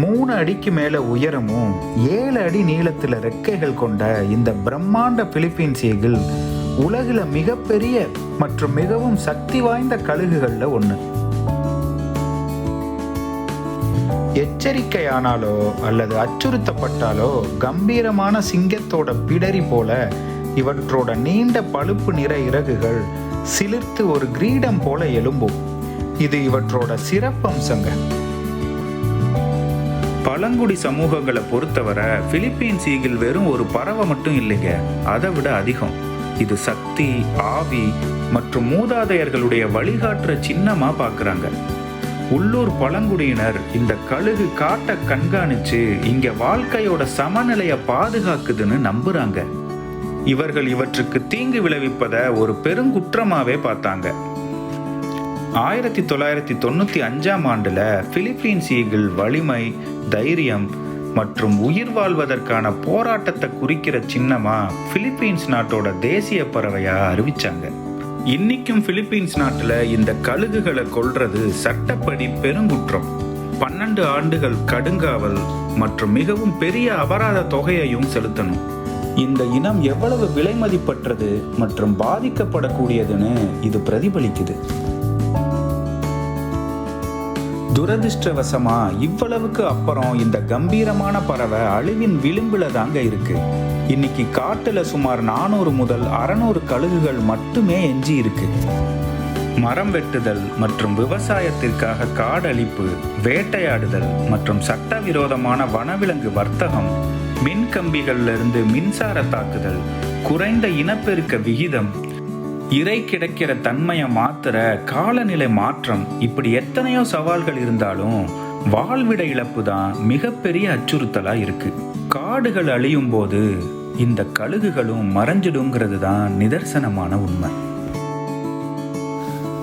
மூணு அடிக்கு மேல உயரமும் ஏழு அடி நீளத்துல ரெக்கைகள் கொண்ட இந்த பிரம்மாண்ட பிலிப்பீன்ஸ் ஈகிள் உலகில மிகப்பெரிய மற்றும் மிகவும் சக்தி வாய்ந்த கழுகுகள்ல ஒன்று எச்சரிக்கையானாலோ அல்லது அச்சுறுத்தப்பட்டாலோ கம்பீரமான சிங்கத்தோட பிடரி போல இவற்றோட நீண்ட பழுப்பு நிற இறகுகள் சிலிர்த்து ஒரு கிரீடம் போல எழும்பும். இது இவற்றோட சிறப்பம்சங்க. பழங்குடி சமூகங்களை பொறுத்தவரை பிலிப்பீன்ஸ் ஈகிள் வெறும் ஒரு பறவை மட்டும் இல்லைங்க. அதை விட அதிகம். இது சக்தி ஆவி மற்றும் மூதாதையர்களுடைய வழிகாட்டுற சின்னமா பார்க்குறாங்க உள்ளூர் பழங்குடியினர் இந்த கழுகு காட்டை கண்காணிச்சு இங்க வாழ்க்கையோட சமநிலையை பாதுகாக்குதுன்னு நம்புறாங்க. இவர்கள் இவற்றுக்கு தீங்கு விளைவிப்பதை ஒரு பெருங்குற்றமாவே பார்த்தாங்க. ஆயிரத்தி தொள்ளாயிரத்தி தொண்ணூற்றி அஞ்சாம் ஆண்டில் பிலிப்பீன்ஸ் ஈகிள் வலிமை தைரியம் மற்றும் உயிர் வாழ்வதற்கான போராட்டத்தை குறிக்கிற சின்னமா பிலிப்பீன்ஸ் நாட்டோட தேசிய பறவையா அறிவிச்சாங்க. இன்னைக்கும் பிலிப்பீன்ஸ் நாட்டில் இந்த கழுகுகளை கொள்றது சட்டப்படி பெருங்குற்றம். பன்னெண்டு ஆண்டுகள் கடுங்காவல் மற்றும் மிகவும் பெரிய அபராத தொகையையும் செலுத்தணும். இந்த இனம் எவ்வளவு விலைமதிப்பற்றது மற்றும் பாதிக்கப்படக்கூடியதுன்னு இது பிரதிபலிக்குது. துரதிருஷ்டவசமா இவ்வளவுக்கு அப்புறம் இந்த கம்பீரமான பறவை அழிவின் விளிம்புல தாங்க இருக்கு. இன்னைக்கு காட்டுல சுமார் நானூறு முதல் அறநூறு கழுகுகள் மட்டுமே எஞ்சி இருக்கு. மரம் வெட்டுதல் மற்றும் விவசாயத்திற்காக காடழிப்பு வேட்டையாடுதல் மற்றும் சட்டவிரோதமான வனவிலங்கு வர்த்தகம் மின் கம்பிகள்ல இருந்து மின்சார தாக்குதல் குறைந்த இனப்பெருக்க விகிதம் இறை கிடைக்கிற தன்மையை மாத்துற காலநிலை மாற்றம். இப்படி எத்தனையோ சவால்கள் இருந்தாலும் வாழ்விட இழப்பு தான் மிகப்பெரிய அச்சுறுத்தலா இருக்கு. காடுகள் அழியும் போது இந்த கழுகுகளும் மறைஞ்சிடுங்கிறது தான் நிதர்சனமான உண்மை.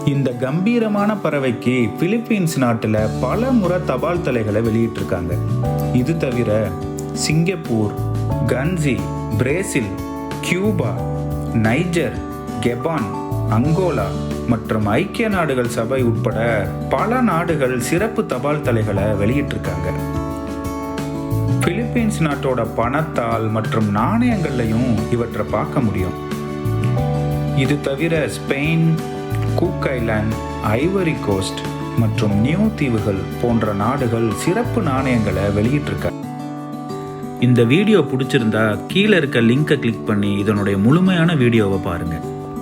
இந்த கம்பீரமான பறவைக்கு பிலிப்பீன்ஸ் நாட்டில் பல முறை தபால் தலைகளை வெளியிட்டிருக்காங்க. இது தவிர Singapore கன்சி Brazil Cuba Niger Gabon Angola மற்றும் ஐக்கிய நாடுகள் சபை உட்பட பல நாடுகள் சிறப்பு தபால் தலைகளை வெளியிட்டிருக்காங்க. பிலிப்பீன்ஸ் நாட்டோட பணத்தால் மற்றும் நாணயங்கள்லையும் இவற்றை பார்க்க முடியும். இது தவிர Spain Cook Island Ivory Coast மற்றும் நியூ தீவுகள் போன்ற நாடுகள் சிறப்பு நாணயங்களை வெளியிட்டிருக்காங்க. இந்த வீடியோ பிடிச்சிருந்தா கீழே இருக்க லிங்கை கிளிக் பண்ணி இதனுடைய முழுமையான வீடியோவை பாருங்கள்